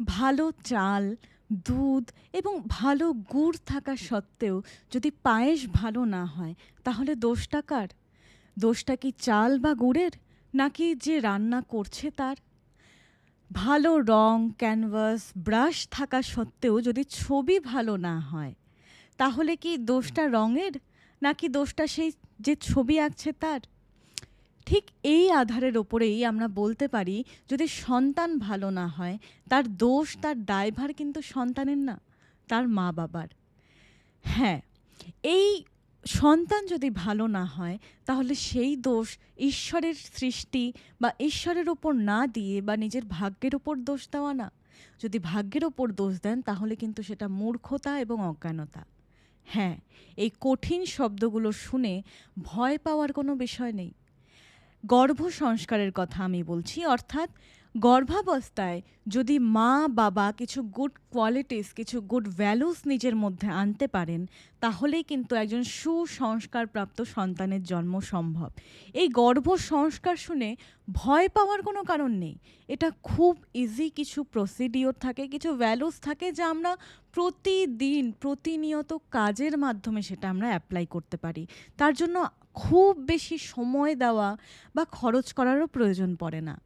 ভালো চাল, দুধ এবং ভালো গুড় থাকা সত্ত্বেও যদি পায়েস ভালো না হয়, তাহলে দোষটা কার? দোষটা কি চাল বা গুড়ের, নাকি যে রান্না করছে তার? ভালো রং, ক্যানভাস, ব্রাশ থাকা সত্ত্বেও যদি ছবি ভালো না হয়, তাহলে কি দোষটা রঙের, নাকি দোষটা সেই যে ছবি আঁকছে তার? ঠিক এই আধারের ওপরেই আমরা বলতে পারি, যদি সন্তান ভালো না হয়, তার দোষ তার দায়ভার কিন্তু সন্তানের না, তার মা বাবার। হ্যাঁ এই সন্তান যদি ভালো না হয়, তাহলে সেই দোষ ঈশ্বরের সৃষ্টি বা ঈশ্বরের ওপর না দিয়ে বা নিজের ভাগ্যের ওপর দোষ দেওয়া না। যদি ভাগ্যের ওপর দোষ দেন, তাহলে কিন্তু সেটা মূর্খতা এবং অজ্ঞানতা। হ্যাঁ এই কঠিন শব্দগুলো শুনে ভয় পাওয়ার কোনো বিষয় নেই। গর্ভ সংস্কারের কথা আমি বলছি অর্থাৎ গর্ভাবস্থায় যদি মা বাবা কিছু গুড কোয়ালিটিস কিছু গুড ভ্যালুস নিজের মধ্যে আনতে পারেন, তাহলেই কিন্তু একজন সুসংস্কারপ্রাপ্ত সন্তানের জন্ম সম্ভব। এই গর্ভ সংস্কার শুনে ভয় পাওয়ার কোনো কারণ নেই। এটা খুব ইজি কিছু প্রসিডিওর থাকে, কিছু ভ্যালুস থাকে যা আমরা প্রতিদিন, প্রতিনিয়ত কাজের মাধ্যমে সেটা আমরা অ্যাপ্লাই করতে পারি। তার জন্য খুব বেশি সময় দেওয়া বা খরচ করারও প্রয়োজন পড়ে না।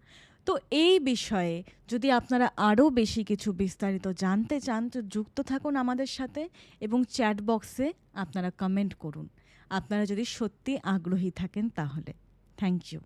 তো এই বিষয়ে যদি আপনারা আরও বেশি কিছু বিস্তারিত জানতে চান, তো যুক্ত থাকুন আমাদের সাথে এবং চ্যাট বক্সে আপনারা কমেন্ট করুন। আপনারা যদি সত্যি আগ্রহী থাকেন তাহলে। Thank you.